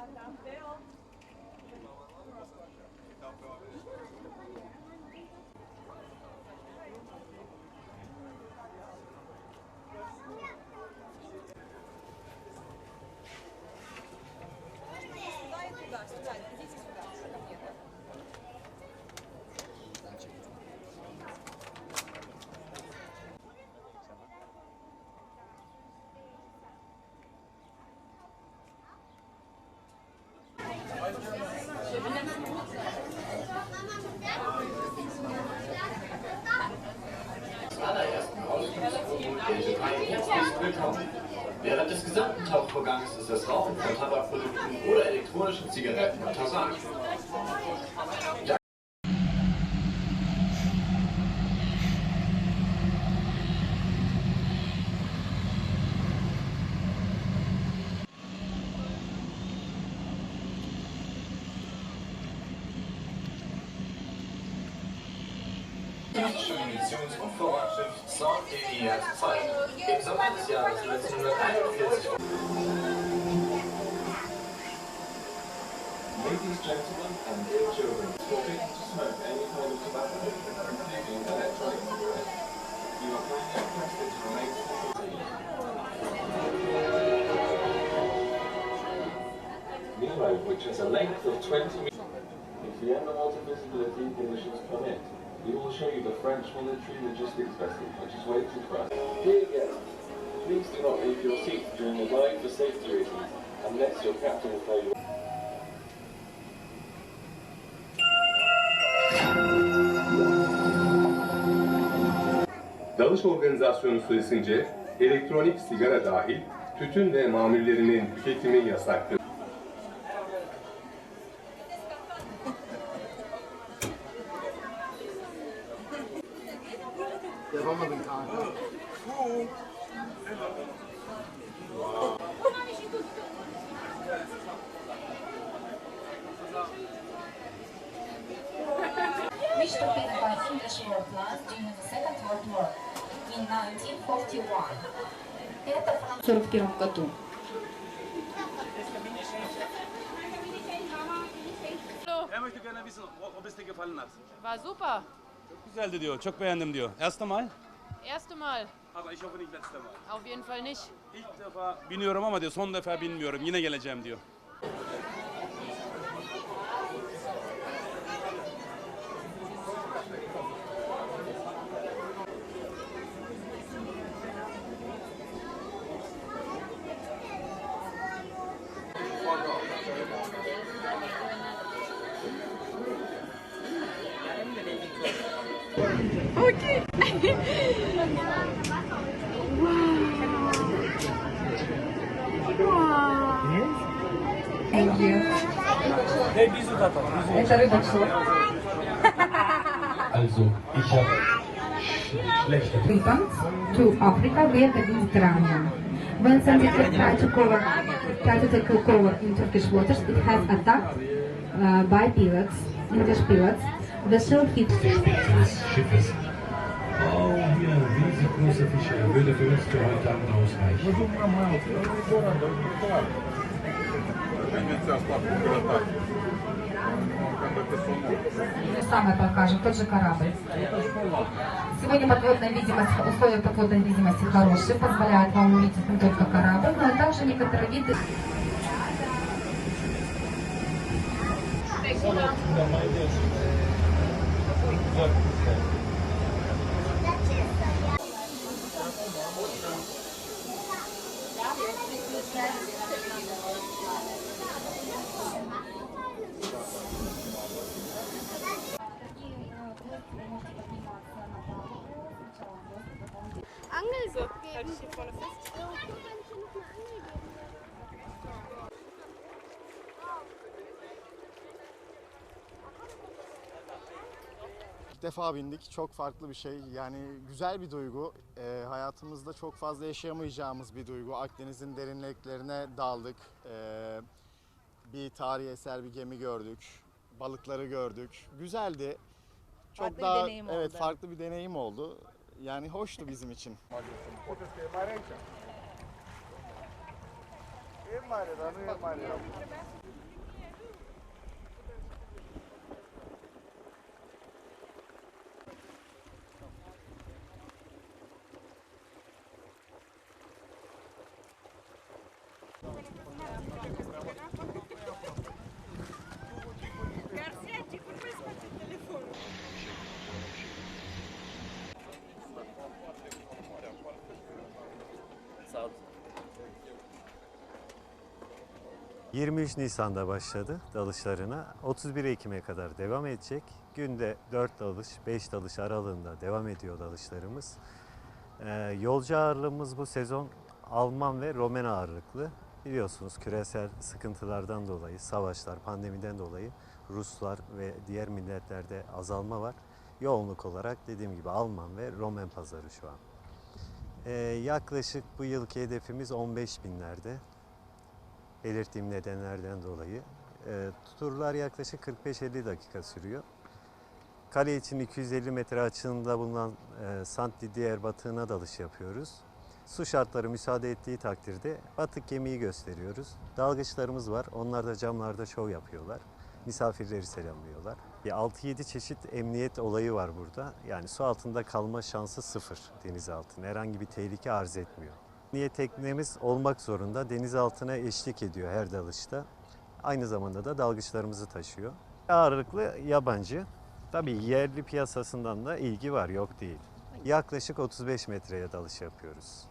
Yeah. 43 willkommen. Während des gesamten Tauchvorgangs ist das Rauchen von Tabakprodukten oder elektronischen Zigaretten untersagt. Ladies, gentlemen, and children, forbidden to smoke any kind of tobacco, including electronic cigarettes. You are kindly requested to remain seated. Nemo, which has a length of 20 meters. If the underwater visibility conditions permit, we will show you the French military logistics vessel, which is waiting for us. Dear guests, please do not leave your seat during the dive for safety reasons, unless your captain will tell you. Dalış organizasyonu süresince elektronik sigara dahil tütün ve mamullerinin tüketimi yasaktır. Это в 41 году. Er möchte gerne wissen, ob es dir gefallen hat. War super. Güzeldi diyor, çok beğendim diyor. Erste Mal, Erste Mal. aber ich hoffe nicht letzte Mal. Auf jeden Fall nicht. İlk defa biniyorum ama diyor, son defa bilmiyorum. Yine geleceğim diyor. Thank you. Also, ich habe schlechte. Willkommen to Africa via the Mediterranean. When sensitive tried to cover, tried to take a cover in Turkish waters, it has attacked uh, by pirates, English pirates, the shell hit. This ship is hier, riesengroße Fische. Würde für uns für heute Abend ausreichen. самое покажет, тот же корабль. Сегодня подводная видимость, условия подводной видимости хорошие, позволяют вам увидеть не только корабль, но и также некоторые виды Angel Angelsocken. Hätte ich von der Fest. Defa bindik. Çok farklı bir şey. Yani güzel bir duygu. E, hayatımızda çok fazla yaşayamayacağımız bir duygu. Akdeniz'in derinliklerine daldık. E, bir tarihi eser bir gemi gördük. Balıkları gördük. Güzeldi. Çok farklı daha bir deneyim evet oldu. farklı bir deneyim oldu. Yani hoştu bizim için. 23 Nisan'da başladı dalışlarına. 31 Ekim'e kadar devam edecek. Günde 4 dalış, 5 dalış aralığında devam ediyor dalışlarımız. Ee, yolcu ağırlığımız bu sezon Alman ve Romen ağırlıklı. Biliyorsunuz küresel sıkıntılardan dolayı, savaşlar, pandemiden dolayı Ruslar ve diğer milletlerde azalma var. Yoğunluk olarak dediğim gibi Alman ve Romen pazarı şu an. Ee, yaklaşık bu yılki hedefimiz 15 binlerde. Belirttiğim nedenlerden dolayı. Ee, turlar yaklaşık 45-50 dakika sürüyor. Kale için 250 metre açığında bulunan e, Sant Didier batığına dalış yapıyoruz. Su şartları müsaade ettiği takdirde batık gemiyi gösteriyoruz. Dalgıçlarımız var. Onlar da camlarda şov yapıyorlar. Misafirleri selamlıyorlar. Bir 6-7 çeşit emniyet olayı var burada. Yani su altında kalma şansı sıfır denizaltının. Herhangi bir tehlike arz etmiyor. Niye teknemiz olmak zorunda deniz altına eşlik ediyor her dalışta. Aynı zamanda da dalgıçlarımızı taşıyor. Ağırlıklı yabancı. Tabii yerli piyasasından da ilgi var, yok değil. Yaklaşık 35 metreye dalış yapıyoruz.